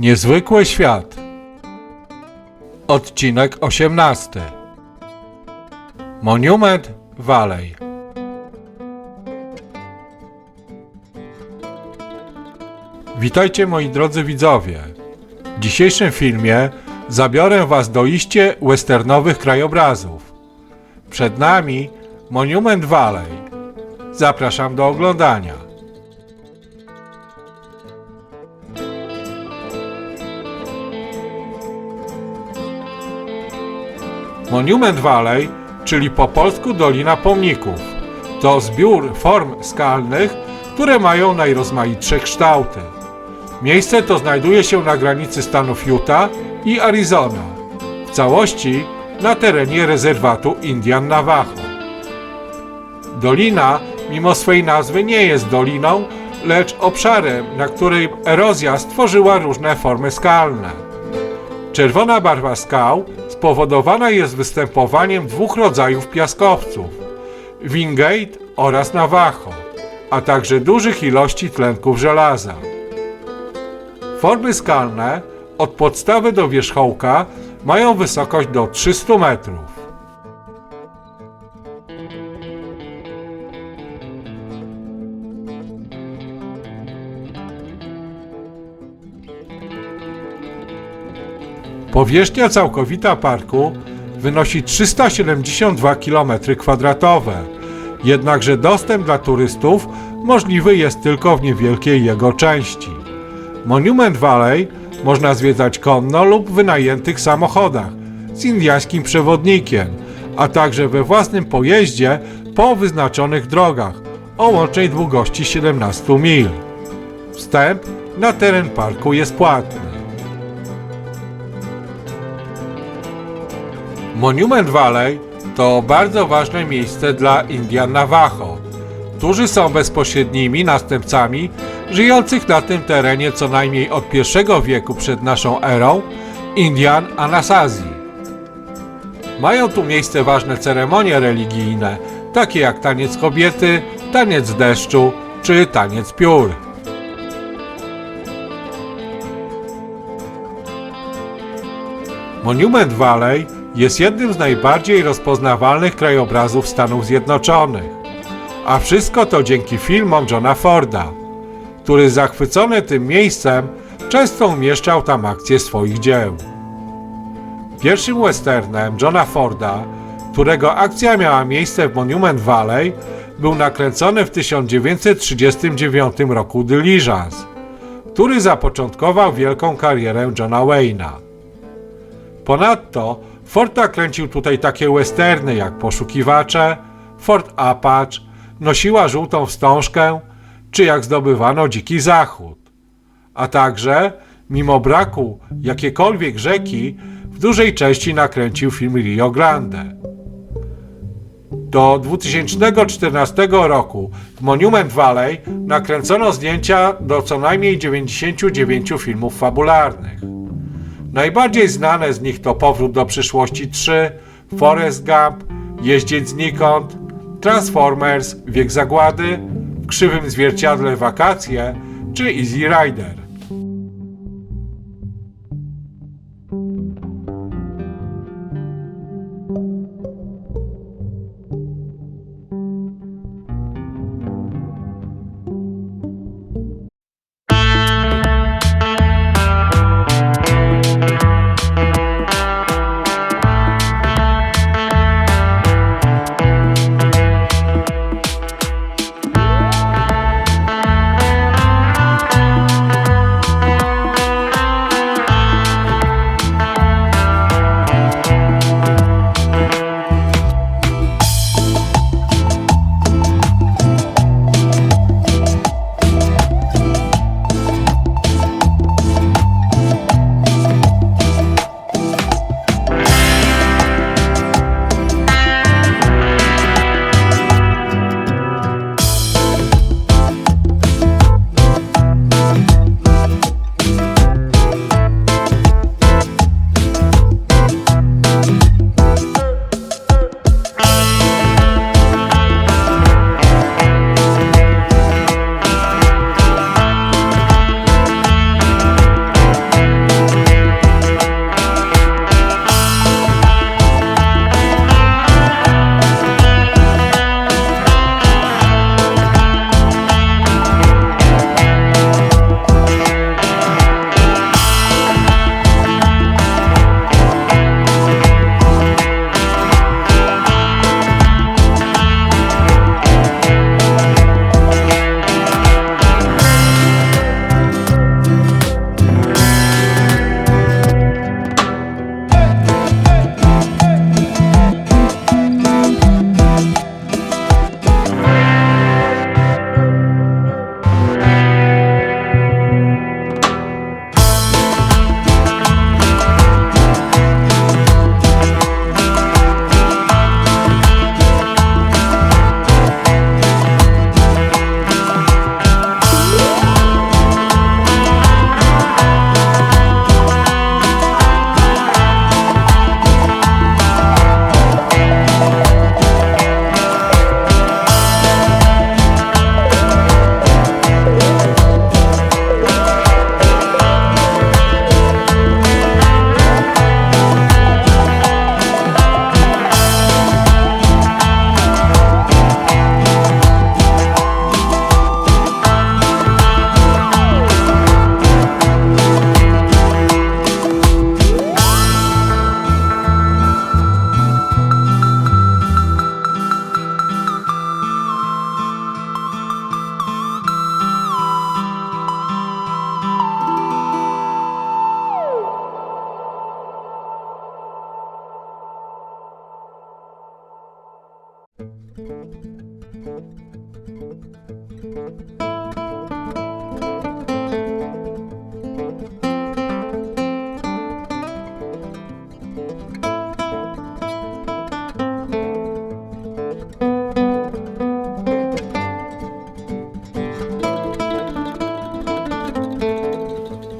Niezwykły świat. Odcinek 18. Monument Valley. Witajcie moi drodzy widzowie. W dzisiejszym filmie zabiorę was do iście westernowych krajobrazów. Przed nami Monument Valley. Zapraszam do oglądania. Monument Valley, czyli po polsku Dolina Pomników, to zbiór form skalnych, które mają najrozmaitsze kształty. Miejsce to znajduje się na granicy stanów Utah i Arizona, w całości na terenie rezerwatu Indian Navajo. Dolina, mimo swej nazwy, nie jest doliną, lecz obszarem, na której erozja stworzyła różne formy skalne. Czerwona barwa skał spowodowana jest występowaniem dwóch rodzajów piaskowców Wingate oraz Navajo, a także dużych ilości tlenków żelaza. Formy skalne od podstawy do wierzchołka mają wysokość do 300 metrów. Powierzchnia całkowita parku wynosi 372 km2, jednakże dostęp dla turystów możliwy jest tylko w niewielkiej jego części. Monument Valley można zwiedzać konno lub w wynajętych samochodach z indiańskim przewodnikiem, a także we własnym pojeździe po wyznaczonych drogach o łącznej długości 17 mil. Wstęp na teren parku jest płatny. Monument Valley to bardzo ważne miejsce dla Indian Navajo, którzy są bezpośrednimi następcami żyjących na tym terenie co najmniej od I wieku przed naszą erą Indian Anasazi. Mają tu miejsce ważne ceremonie religijne, takie jak taniec kobiety, taniec deszczu czy taniec piór. Monument Valley jest jednym z najbardziej rozpoznawalnych krajobrazów Stanów Zjednoczonych. A wszystko to dzięki filmom Johna Forda, który zachwycony tym miejscem często umieszczał tam akcje swoich dzieł. Pierwszym westernem Johna Forda, którego akcja miała miejsce w Monument Valley, był nakręcony w 1939 roku Diligence, który zapoczątkował wielką karierę Johna Wayne'a. Ponadto Ford nakręcił tutaj takie westerny jak Poszukiwacze, Fort Apache, Nosiła żółtą wstążkę, czy jak zdobywano Dziki Zachód. A także, mimo braku jakiejkolwiek rzeki, w dużej części nakręcił film Rio Grande. Do 2014 roku w Monument Valley nakręcono zdjęcia do co najmniej 99 filmów fabularnych. Najbardziej znane z nich to Powrót do przyszłości 3, Forrest Gump, Jeździec znikąd, Transformers, Wiek Zagłady, W krzywym zwierciadle Wakacje czy Easy Rider.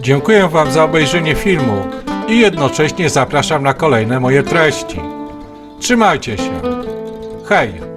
Dziękuję Wam za obejrzenie filmu i jednocześnie zapraszam na kolejne moje treści. Trzymajcie się! Хай їх!